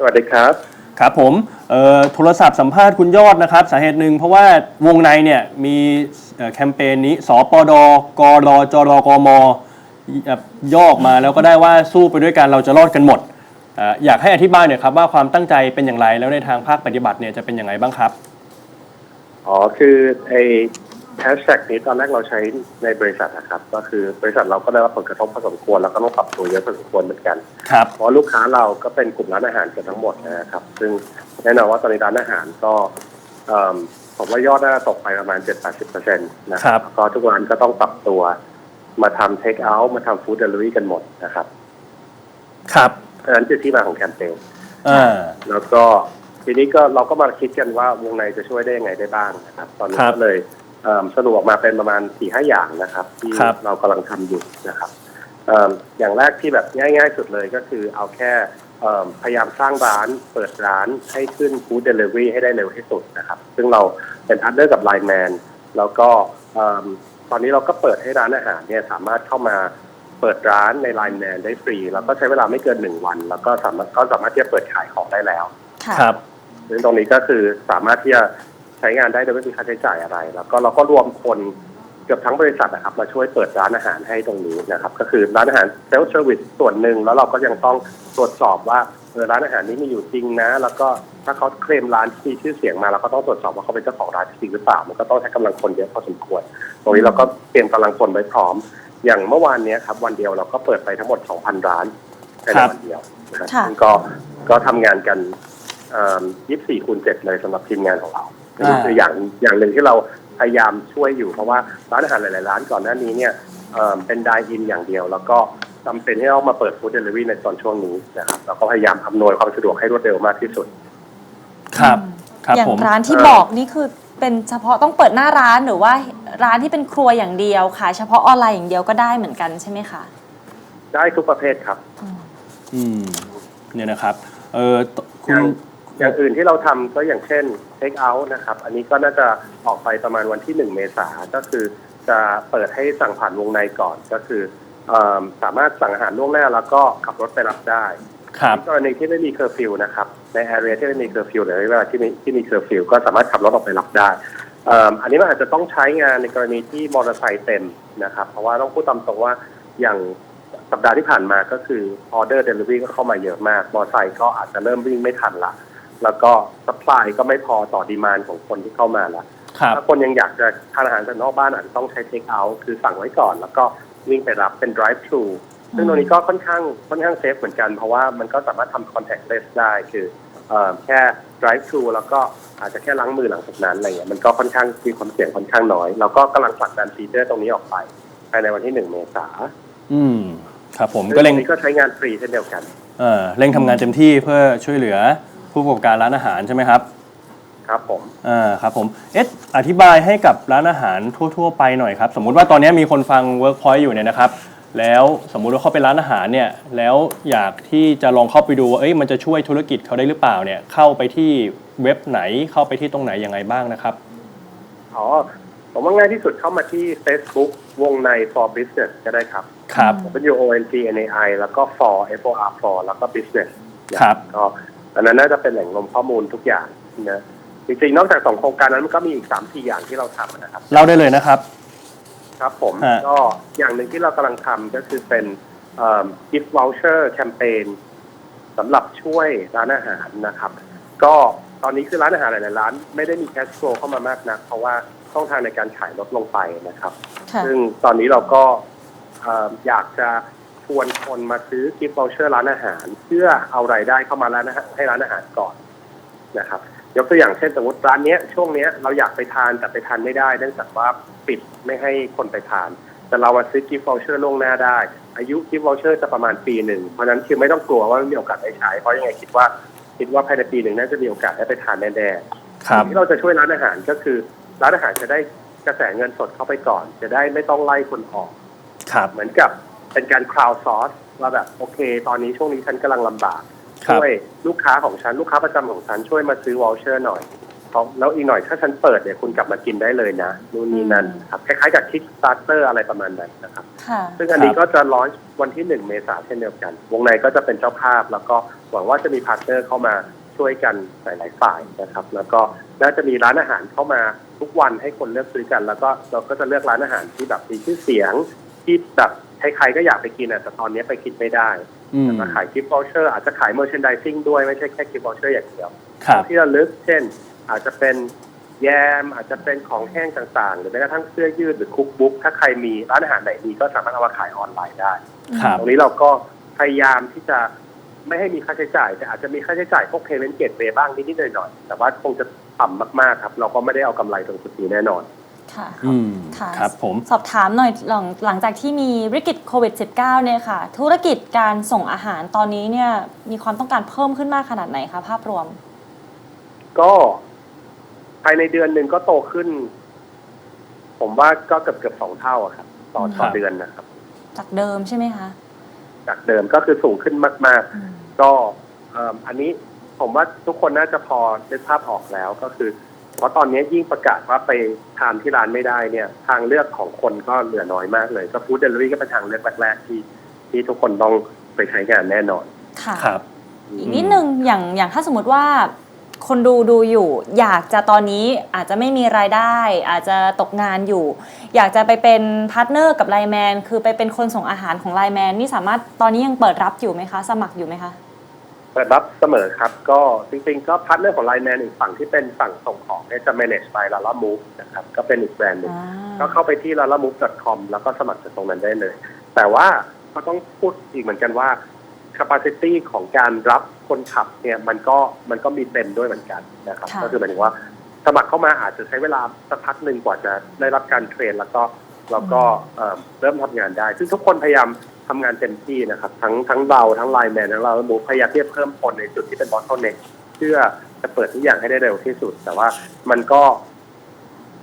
สวัสดีครับครับผมเอ่อโทรศัพท์สัมภาษณ์คุณยอดนะครับ สาเหตุหนึ่งเพราะว่าวงในเนี่ยมีเอ่อแคมเปญนี้สปดกรจรกมเอ่อย่อออกมาแล้วก็ได้ว่าสู้ไปด้วยกันเราจะรอดกันหมดเอ่ออยากให้อธิบายหน่อยครับว่าความตั้งใจเป็นอย่างไรแล้วในทางภาคปฏิบัติเนี่ยจะเป็นอย่างไรบ้างครับ อ๋อคือไอ้ แฮชแท็กนี้ตอนแรกเราใช้ในบริษัทนะครับ ก็คือบริษัทเราก็ได้รับผลกระทบพอสมควรแล้วก็ต้องปรับตัวเยอะพอสมควรเหมือนกัน ครับ เพราะลูกค้าเราก็เป็นกลุ่มร้านอาหารกันทั้งหมดนะครับ ซึ่งแน่นอนว่าตอนนี้ร้านอาหารก็เอิ่มผมว่ายอดน่าจะตกไปประมาณ 7-80%นะคครัรับก็ทุกร้านก็ต้องปรับตัว มาทำเทคเอาท์มาทำฟู้ดเดลิเวอรี่กันหมดนะครับ ครับเพราะฉะนั้นคือที่มาของแคมเปญอ่าแล้วก็ทีนี้ก็เราก็มาคิดกันว่าวงในจะช่วยได้ยังไงได้บ้างนะครับ ตอนนี้ครับก็เลยเอิ่ม สรุปออกมาเป็นประมาณสี่ห้าอย่างนะครับ ที่ครับ เรากำลังทำอยู่นะครับเอิ่มอย่างแรกที่แบบง่าย ๆ สุดเลยก็คือเอาแค่เอิ่มพยายามสร้างร้านเปิดร้านให้ขึ้นฟู้ดเดลิเวอรี่ให้ได้เร็วที่สุดนะครับ ซึ่งเราเป็นอันเดอร์กับไลน์แมนแล้วก็เอิ่มตอนนี้เราก็เปิดให้ร้านอาหารเนี่ยสามารถเข้ามาเปิดร้านในไลน์แมนได้ฟรี แล้วก็ใช้เวลาไม่เกินหนึ่งวัน แล้วก็สามารถก็สามารถที่จะเปิดขายของได้แล้ว ค่ะ ครับ ซึ่งตรงนี้ก็คือสามารถที่จะ ใช้งานได้โดยไม่มีค่าใช้จ่ายอะไร แล้วก็เราก็รวมคนเกือบทั้งบริษัทนะครับ มาช่วยเปิดร้านอาหารให้ตรงนี้นะครับ ก็คือร้านอาหารเซลฟ์เซอร์วิสส่วนหนึ่งแล้วเราก็ยังต้องตรวจสอบว่าเออร้านอาหารนี้มีอยู่จริงนะ แล้วก็ถ้าเขาเคลมร้านที่มีชื่อเสียงมาเราก็ต้องตรวจสอบว่าเขาเป็นเจ้าของร้านจริงหรือเปล่า มันก็ต้องใช้กำลังคนเยอะพอสมควร ตรงนี้เราก็เตรียมกำลังคนไว้พร้อม อย่างเมื่อวานเนี้ยครับวันเดียวเราก็เปิดไปทั้งหมด 2,000 ร้านในครับวันเดียวนะครับค่ะซึ่งก็ก็ทำงานกันยี่สี่คูณเจ็ดเลยสำหรับทีมงานของเรา อ่านี่คืออย่างอย่างหนึ่งที่เราพยายามช่วยอยู่เพราะว่าร้านอาหารหลาย ๆ ร้านก่อนหน้านี้เนี่ยเอ่อเป็นไดอินอย่างเดียว แล้วก็จำเป็นที่ต้องมาเปิดฟู้ดเดลิเวอรี่ในตอนช่วงนี้นะครับเราก็พยายามอำนวยความสะดวกให้รวดเร็วมากที่สุด ครับครับอย่างผมร้านที่เอ่อบอกนี่คือเป็นเฉพาะต้องเปิดหน้าร้านหรือว่าร้านที่เป็นครัวอย่างเดียวขายเฉพาะออนไลน์อย่างเดียวก็ได้เหมือนกันใช่ไหมคะได้ทุกประเภทครับ อืมเนี่ยนะครับ เออตคุอณย่าง อย่างอื่นที่เราทำก็อย่างเช่นเทคเอาท์นะครับ อันนี้ก็น่าจะออกไปประมาณวันที่หนึ่งเมษาก็คือจะเปิดให้สั่งผ่านวงในก่อนก็คือเอมสามารถสั่งอาหารล่วงหน้าแล้วก็ขับรถไปรับได้ ครับในกรณีที่ไม่มีเคอร์ฟิวนะครับในแอเรียที่ไม่มีเคอร์ฟิวหรือเวลาที่มีที่มีเคอร์ฟิวก็สามารถขับรถออกไปรับได้เอิ่มอันนี้มันอาจจะต้องใช้งานในกรณีที่มอเตอร์ไซค์เต็มนะครับ เพราะว่าต้องพูดตามตรงว่าอย่างสัปดาห์ที่ผ่านมาก็คือออเดอร์เดลิเวอรี่ก็เข้ามาเยอะมาก มอเตอร์ไซค์ก็อาจจะเริ่มวิ่งไม่ทันละ แล้วก็สปายก็ไม่พอต่อดีมานของคนที่เข้ามาละครับถ้าคนยังอยากจะทานอาหารจากนอกบ้านอาจจะต้องใช้เทคเอาท์คือสั่งไว้ก่อน แล้วก็วิ่งไปรับเป็น drive thru ซึ่งตรงนี้ก็ค่อนข้างค่อนข้างเซฟเหมือนกัน เพราะว่ามันก็สามารถทำ contactless ได้คือเอ่อแค่ drive thru แล้วก็อาจจะแค่ล้างมือหลังจากนั้นอะไรเงี้ยมันก็ค่อนข้างมีความเสี่ยงค่อนข้างน้อยเราก็กำลังผลักดันฟีเจอร์ตรงนี้ออกไปภายในวันที่หนึ่งเมษาอืมครับผมซึ่งก็ตรเร่งงนี้ก็ใช้งานฟรีเช่นเดียวกันเออเร่งทำงานเต็มที่เพื่อช่วยเหลือ ผู้ประกอบการร้านอาหารใช่ไหมครับครับผมอ่าครับผมเอ๊ะอธิบายให้กับร้านอาหารทั่ว ๆ ไปหน่อยครับสมมุติว่าตอนนี้มีคนฟัง Workpoint อยู่เนี่ยนะครับแล้วสมมุติว่าเขาเป็นร้านอาหารเนี่ยแล้วอยากที่จะลองเข้าไปดูว่าเอ้ยมันจะช่วยธุรกิจเขาได้หรือเปล่าเนี่ยเข้าไปที่เว็บไหนเข้าไปที่ตรงไหนยังไงบ้างนะครับอ๋อผมว่าง่ายที่สุดเข้ามาที่ Facebook วงใน for business ก็ได้ครับครับ W O N G N A I แล้วก็ for F O R for แล้วก็ business ครับก็ อันนั้นน่าจะเป็นแหล่งรวมข้อมูลทุกอย่างนะจริงๆนอกจากสองโครงการนั้นมันก็มีอีกสามสี่อย่างที่เราทำนะครับ เล่าได้เลยนะครับ ครับผมฮะก็อย่างหนึ่งที่เรากำลังทำก็คือเป็นเอ่อ gift voucher campaign สำหรับช่วยร้านอาหารนะครับ ก็ตอนนี้คือร้านอาหารหลายๆร้าน ไม่ได้มี cash flow เข้ามามากนัก เพราะว่าช่องทางในการขายลดลงไปนะครับค่ะซึ่งตอนนี้เราก็เอ่ออยากจะชวน คนมาซื้อกิฟต์ o อ c เชอร์ร้านอาหาร เพื่อเอารายได้เข้ามาร้านอาหารให้ร้านอาหารก่อนนะครับยกตัวอย่างเช่นสมมติร้านเนี้ยช่วงเนี้ยเราอยากไปทานแต่ไปทานไม่ได้เนื่องจากว่าปิดไม่ให้คนไปทาน แต่เรามาซื้อกิฟต์ o อ c เชอร์ล่วงหน้าได้ อายุกิฟต์ o อ c เชอร์จะประมาณปีหนึ่งเพราะฉะนั้นคือไม่ต้องกลัวว่าไม่มีโอกาสได้ใช้เพราะยังไงคิดว่าคิดว่าภายในปีหนึ่งน่าจะมีโอกาสได้ไปทานแน่ๆครับสิ่งที่เราจะช่วยร้านอาหารก็คือ ร้านอาหารจะได้กระแสเงินสดเข้าไปก่อน จะได้ไม่ต้องไล่คนออกครับเหมือนกับ เป็นการ crowd source ว่าแบบโอเค ตอนนี้ช่วงนี้ฉันกำลังลำบาก ครับ ช่วยลูกค้าของฉัน ลูกค้าประจำของฉันช่วยมาซื้อ voucher หน่อยเขาแล้วอีกหน่อยถ้าฉันเปิดเนี่ยคุณกลับมากินได้เลยนะนู่นนี่นั่นครับคล้ายๆกับคิกสตาร์เตอร์อะไรประมาณนั้นนะครับ ค่ะ ซึ่งอันนี้ก็จะลอนช์วันที่หนึ่งเมษาเช่นเดียวกัน วงในก็จะเป็นเจ้าภาพ แล้วก็หวังว่าจะมีพาร์ทเนอร์เข้ามาช่วยกันหลายๆฝ่ายนะครับ แล้วก็น่าจะมีร้านอาหารเข้ามาทุกวันให้คนเลือกซื้อกัน แล้วก็เราก็จะเลือกร้านอาหารที่แบบมีชื่อเสียงที่แบบ ใครๆก็อยากไปกินอะแต่ตอนนี้ไปกินไม่ได้อืมมาขายกิฟต์วอเชอร์อาจจะขายเมอร์เชนดิซิ่งด้วยไม่ใช่แค่กิฟต์วอเชอร์อย่างเดียวครับ ที่ระลึกเช่น อาจจะเป็นแยม อาจจะเป็นของแห้งต่างๆ หรือแม้กระทั่งเสื้อยืดหรือคุกบุ๊กถ้าใครมีร้านอาหารไหนมีก็สามารถเอามาขายออนไลน์ได้ ครับตรงนี้เราก็พยายามที่จะไม่ให้มีค่าใช้จ่าย แต่อาจจะมีค่าใช้จ่ายพวกเพย์เมนต์เกตเวบ้างนิดๆหน่อยๆแต่ว่าคงจะต่ำมากๆครับ เราก็ไม่ได้เอากำไรตรงจุดนี้แน่นอน ค่ะอืมค่ะครับผม สอบถามหน่อยหลังหลังจากที่มีวิกฤตโควิด -19 เนี่ยค่ะ ธุรกิจการส่งอาหารตอนนี้เนี่ยมีความต้องการเพิ่มขึ้นมากขนาดไหนคะภาพรวม ก็ภายในเดือนหนึ่งก็โตขึ้น ผมว่าก็เกือบเกือบๆสองเท่าอะครับต่อครัต่อบเดือนนะครับ จากเดิมใช่ไหมคะ จากเดิมก็คือสูงขึ้นมาก อืม ๆ ก็เอิ่มอันนี้ผมว่าทุกคนน่าจะพอได้ภาพออกแล้วก็คือ เพราะตอนนี้ยิ่งประกาศว่าไปทานที่ร้านไม่ได้เนี่ย ทางเลือกของคนก็เหลือน้อยมากเลย ก็ฟู้ดเดลิเวอรี่ก็เป็นทางเลือกแรกๆที่ที่ทุกคนต้องไปใช้งานแน่นอนค่ะครับอีกนิดนึงอย่างอย่างถ้าสมมติว่าคนดูดูอยู่ อยากจะตอนนี้อาจจะไม่มีรายได้ อาจจะตกงานอยู่ อยากจะไปเป็นพาร์ทเนอร์กับไลแมนคือไปเป็นคนส่งอาหารของไลแมนนี่สามารถตอนนี้ยังเปิดรับอยู่ไหมคะ สมัครอยู่ไหมคะ เปิดรับเสมอครับ ก็จริงๆ ก็พาร์ทเนอร์ของไลน์แมนอีกฝั่งที่เป็นฝั่งส่งของเนี่ยจะ manage by Lala Move นะครับ ก็เป็นอีกแบรนด์หนึ่งอ่าก็เข้าไปที่ lalamove.com แล้วก็สมัครจากตรงนั้นได้เลย แต่ว่าก็ต้องพูดอีกเหมือนกันว่า capacity ของการรับคนขับเนี่ยมันก็มันก็มีเต็มด้วยเหมือนกันนะครับค่ะก็คือหมายถึงว่าสมัครเข้ามาอาจจะใช้เวลาสักพักหนึ่งกว่าจะได้รับการเทรน แล้วก็แล้วก็เอ่อเริ่มทำงานได้ ซึ่งทุกคนพยายาม ทำงานเต็มที่นะครับ ทั้งทั้งเราทั้งไลน์แมนทั้งเราหมูพยายามที่จะเพิ่มคนในจุดที่เป็นบอทเท n เน็กเพื่อจะเปิดทุกอย่างให้ได้เร็วที่สุด แต่ว่ามันก็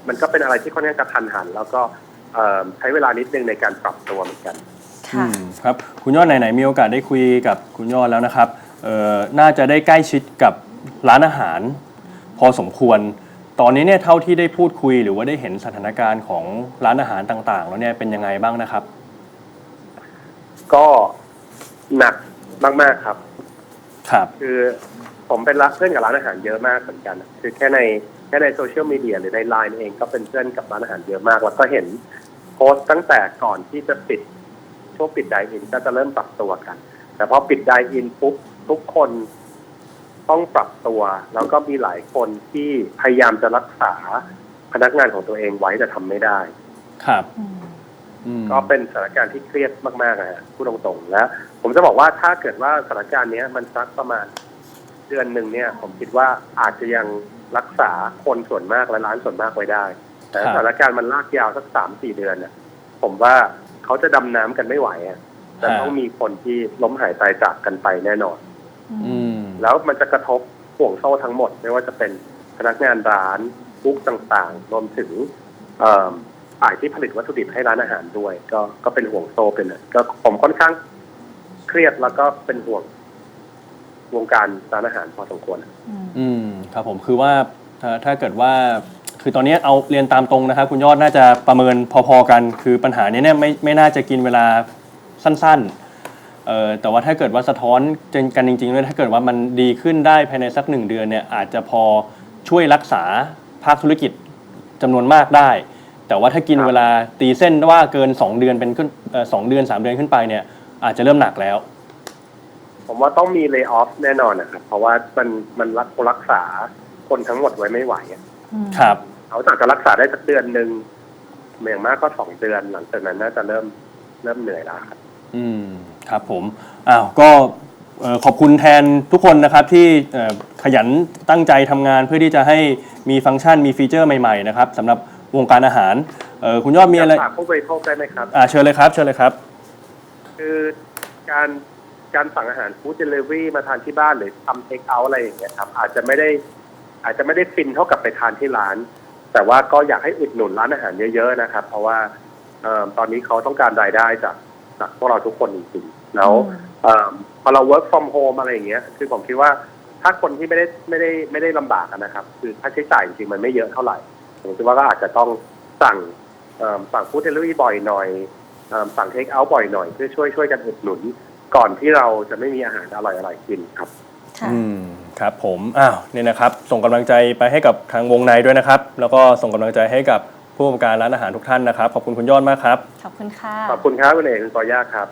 มันก็เป็นอะไรที่ค่อนข้างกระทันหัน แล้วก็เอ่อใช้เวลานิดนึงในการปรับตัวเหมือนกันค่ะอืมครับคุณยอดไหนๆมีโอกาสได้คุยกับคุณยอดแล้วนะครับเอ่อน่าจะได้ใกล้ชิดกับร้านอาหาร พอสมควร ตอนนี้เนี่ยเท่าที่ได้พูดคุยหรือว่าได้เห็นสถานการณ์ของร้านอาหารต่างๆ แล้วเนี่ยเป็นยังไงบ้างนะครับ ก็หนักมาก ๆ ครับ ครับ คือผมเป็นรักเพื่อนกับร้านอาหารเยอะมากเหมือนกัน คือแค่ในแค่ในโซเชียลมีเดียหรือในไลน์เองก็เป็นเพื่อนกับร้านอาหารเยอะมาก แล้วก็เห็นโพสต์ตั้งแต่ก่อนที่จะปิดช่วงปิดไดอินก็จะเริ่มปรับตัวกัน แต่พอปิดไดอินปุ๊บทุกคนต้องปรับตัว แล้วก็มีหลายคนที่พยายามจะรักษาพนักงานของตัวเองไว้แต่ทำไม่ได้ ครับอืมอืม ก็เป็นสถานการณ์ที่เครียดมากๆนะฮะพูดตรงๆแล้วผมจะบอกว่าถ้าเกิดว่าสถานการณ์เนี้ยมันสักประมาณเดือนหนึ่งเนี่ย ผมคิดว่าอาจจะยังรักษาคนส่วนมากและร้านส่วนมากไว้ได้แต่สถานการณ์มันลากยาวสักสามสี่เดือนน่ะผมว่าเขาจะดำน้ำกันไม่ไหวอะจะต้องมีคนที่ล้มหายตายจากกันไปแน่นอนอืมแล้วมันจะกระทบห่วงโซ่ทั้งหมด ไม่ว่าจะเป็นพนักงานร้านบุ๊กต่างๆรวมถึงเอ่อ ฝ่ายที่ผลิตวัตถุดิบให้ร้านอาหารด้วย ก็ก็เป็นห่วงโซ่เป็นเลยก็ผมค่อนข้างเครียดแล้วก็เป็นห่วงวงการร้านอาหารพอสมควรอืมอืมครับผมคือว่าถ้าถ้าเกิดว่าคือตอนนี้เอาเรียนตามตรงนะครับ คุณยอดน่าจะประเมินพอๆกัน คือปัญหานี้เนี่ยไม่ไม่น่าจะกินเวลาสั้นๆเอ่อแต่ว่าถ้าเกิดว่าสะท้อนกันจริงๆเลยถ้าเกิดว่ามันดีขึ้นได้ภายในสักหนึ่งเดือนเนี่ยอาจจะพอช่วยรักษาภาคธุรกิจจำนวนมากได้ แต่ว่าถ้ากินครับเวลาตีเส้นว่าเกิน 2 เดือนเป็นขึ้นเอ่อสองเดือน 3 เดือนขึ้นไปเนี่ยอาจจะเริ่มหนักแล้ว ผมว่าต้องมีเล y o อ f แน่นอนนะครับ เพราะว่ามันมันรักรักษาคนทั้งหมดไว้ไม่ไหวอะอืมครับ เขาอาจจะรักษาได้สักเดือนหนึ่งอย่างมากก็สองเดือนหลังจากนั้นน่าจะเริ่มเริ่มเหนื่อยแล้วครับ อืมครับผมอ้าวก็เอ่อขอบคุณแทนทุกคนนะครับที่เอ่อขยันตั้งใจทำงานเพื่อที่จะให้มีฟังก์ชันมีฟีเจอร์ใหม่ๆนะครับสำหรับ วงการอาหารเอ่อคุณยอดมีอะไรฝากผู้บริโภคได้ไหมครับ อ่าเชิญเลยครับ เชิญเลยครับ คือการการสั่งอาหารฟู้ดเดลิเวอรี่มาทานที่บ้านหรือทำเทคเอาท์อะไรอย่างเงี้ยครับอาจจะไม่ได้อาจจะไม่ได้ฟินเท่ากับไปทานที่ร้าน แต่ว่าก็อยากให้อุดหนุนร้านอาหารเยอะ ๆ นะครับ เพราะว่าเอิ่มตอนนี้เขาต้องการรายได้จากจากพวกเราทุกคนจริงๆแล้วอืมเอิ่มพอเรา work from home อะไรอย่างเงี้ย คือผมคิดว่าถถ้าคนที่ไม่ได้ไม่ได้ไม่ได้ลำบากอะนะครับ คือค่าใช้จ่ายจริงๆมันไม่เยอะเท่าไหร่ ผมคิดว่าก็อาจจะต้องสั่งเอิ่มสั่งฟู้ดเดลิเวอรี่บ่อยหน่อยเอิ่มสั่งเทคเอาท์บ่อยหน่อยเพื่อช่วยช่วยกันอุดหนุน ก่อนที่เราจะไม่มีอาหารอร่อยๆกินครับค่ะอืมครับผมอ้าวเนี่ยนะครับ ส่งกำลังใจไปให้กับทางวงในด้วยนะครับ แล้วก็ส่งกำลังใจให้กับผู้ประกอบการร้านอาหารทุกท่านนะครับ ขอบคุณคุณยอดมากครับ ขอบคุณค่ะ ขอบคุณครับคุณเอกคุณกอย่าครับ